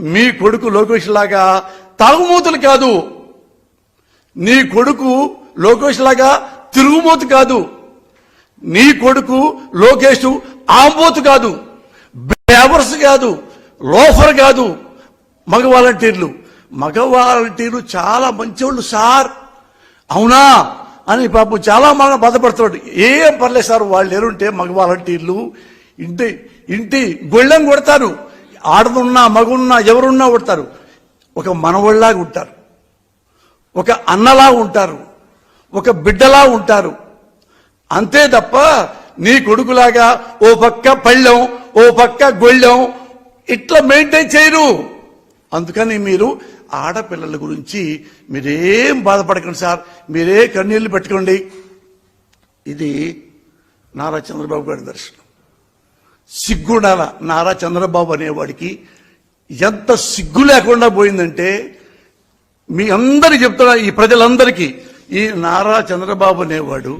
మీ కొడుకు లోకేష్ లాగా తాగుమూతులు కాదు. నీ కొడుకు లోకేష్ లాగా తిరుగుమూతు కాదు. నీ కొడుకు లోకేష్ ఆంబోతు కాదు. బేవర్స్ కాదు. లోఫర్ కాదు. మగ వాలంటీర్లు. మగ వాలంటీర్లు చాలా మంచివాళ్ళు సార్. అవునా? అని పాపం చాలా మన బాధపడుతున్నాడు. ఏం పర్లేదు సార్ వాళ్ళు ఎరుంటే మగ వాలంటీర్లు ఇంటి ఇంటి గొళ్ళెం కొడతారు. ఆడదున్నా మగున్నా ఎవరున్నా ఉంటారు. ఒక మనవళ్ళలాగా ఉంటారు. ఒక అన్నలా ఉంటారు. ఒక బిడ్డలా ఉంటారు. అంతే తప్ప నీ కొడుకులాగా ఓ పక్క పళ్ళెం ఓ పక్క గొళ్ళెం ఇట్లా మెయింటైన్ చేయరు. అందుకని మీరు ఆడపిల్లల గురించి మీరేం బాధపడకండి సార్. మీరే కన్నీళ్ళు పెట్టుకోండి. ఇది నారా చంద్రబాబు గారి దర్శనం. సిగ్గుండాల. నారా చంద్రబాబు అనేవాడికి ఎంత సిగ్గు లేకుండా పోయిందంటే మీ అందరికి చెప్తున్నా ఈ ప్రజలందరికీ ఈ నారా చంద్రబాబు అనేవాడు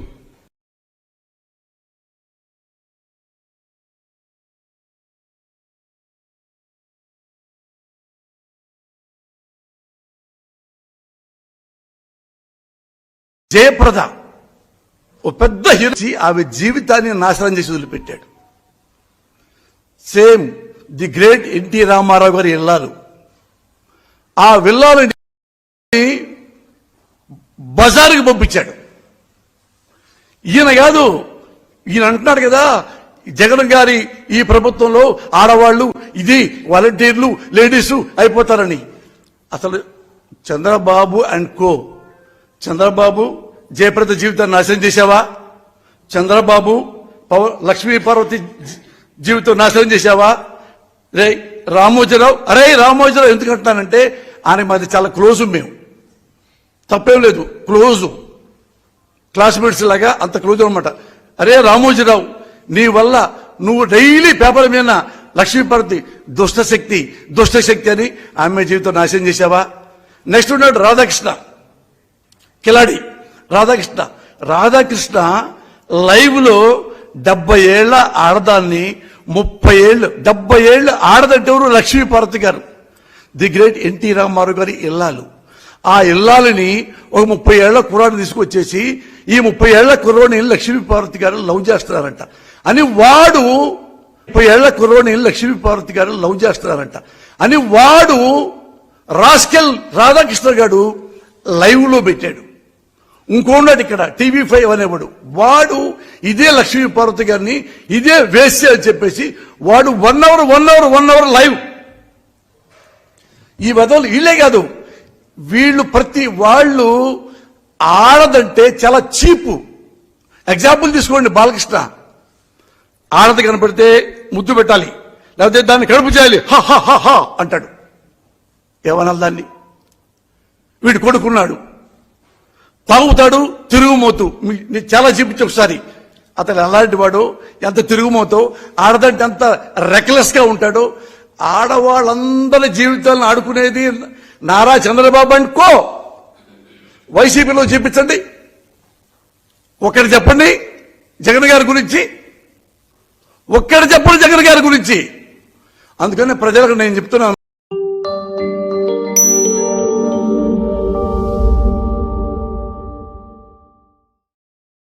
జయప్రద ఓ పెద్ద హీరో. ఆమె జీవితాన్ని నాశనం చేసి వదిలిపెట్టాడు. Same the great NT Rama Rao garu వెళ్ళారు. ఆ విల్లాలు బజారుకి పంపించాడు. ఈయన కాదు ఈయన అంటున్నాడు కదా జగన్ గారి ఈ ప్రభుత్వంలో ఆడవాళ్ళు ఇది వాలంటీర్లు లేడీసు అయిపోతారని. అసలు చంద్రబాబు అండ్ కో చంద్రబాబు జయప్రద జీవితాన్ని నాశనం చేశావా? చంద్రబాబు పవ- లక్ష్మీ పార్వతి జీవితం నాశనం చేశావా? రే రామోజీరావు అరే రామోజీరావు ఎందుకు అంటున్నానంటే ఆయన మాది చాలా క్లోజ్ మేము. తప్పేం లేదు క్లోజ్. క్లాస్మేట్స్ లాగా అంత క్లోజ్ అనమాట అరే రామోజీరావు నీ వల్ల నువ్వు డైలీ పేపర్ మీద లక్ష్మీపార్వతి దుష్టశక్తి దుష్టశక్తి అని ఆమె జీవితం నాశనం చేశావా? నెక్స్ట్ ఉన్నాడు రాధాకృష్ణ. కిలాడి. రాధాకృష్ణ. రాధాకృష్ణ లైవ్లో డెబ్బై ఏళ్ళ ఆడదాన్ని ముప్పై ఏళ్ళు డెబ్బై ఏళ్ళు ఆడదంటే లక్ష్మీపార్వతి గారు. ది గ్రేట్ ఎన్టీ రామారావు గారి ఇల్లాలు. ఆ ఇల్లాలని ఒక ముప్పై ఏళ్ళ కుర్రాడిని తీసుకొచ్చేసి ఈ ముప్పై ఏళ్ళ కుర్రోని లక్ష్మీపార్వతి గారు లవ్ చేస్తున్నారంట. అని వాడు ముప్పై ఏళ్ళ కుర్రోని లక్ష్మీపార్వతి గారు లవ్ చేస్తున్నారంట. అని వాడు రాస్కెల్ రాధాకృష్ణ గారు లైవ్లో పెట్టాడు. ఇంకోన్నాడు ఇక్కడ టీవీ ఫైవ్ అనేవాడు. వాడు ఇదే లక్ష్మీ పార్వతి గారిని ఇదే వేసి అని చెప్పేసి వాడు one hour one hour one hour live ఈ వదలు వీళ్ళే కాదు. వీళ్ళు ప్రతి వాళ్ళు ఆడదంటే చాలా చీపు ఎగ్జాంపుల్ తీసుకోండి బాలకృష్ణ. ఆడది కనపడితే ముద్దు పెట్టాలి. లేకపోతే దాన్ని కడుపు చేయాలి. హ హ అంటాడు. ఏమనాలి దాన్ని? వీడు కొడుకున్నాడు. తాగుతాడు తిరుగుమోతు. చాలా చూపించి ఒకసారి. అతను ఎలాంటి వాడు ఎంత తిరుగుమోతో ఆడదంటే ఎంత రెక్లెస్గా ఉంటాడు ఆడవాళ్ళందరి జీవితాలను ఆడుకునేది నారా చంద్రబాబు అనుకో. వైసీపీలో చూపించండి. ఒక్కటి చెప్పండి జగన్ గారి గురించి. ఒక్కటి చెప్పండి జగన్ గారి గురించి. అందుకని ప్రజలకు నేను చెప్తున్నాను.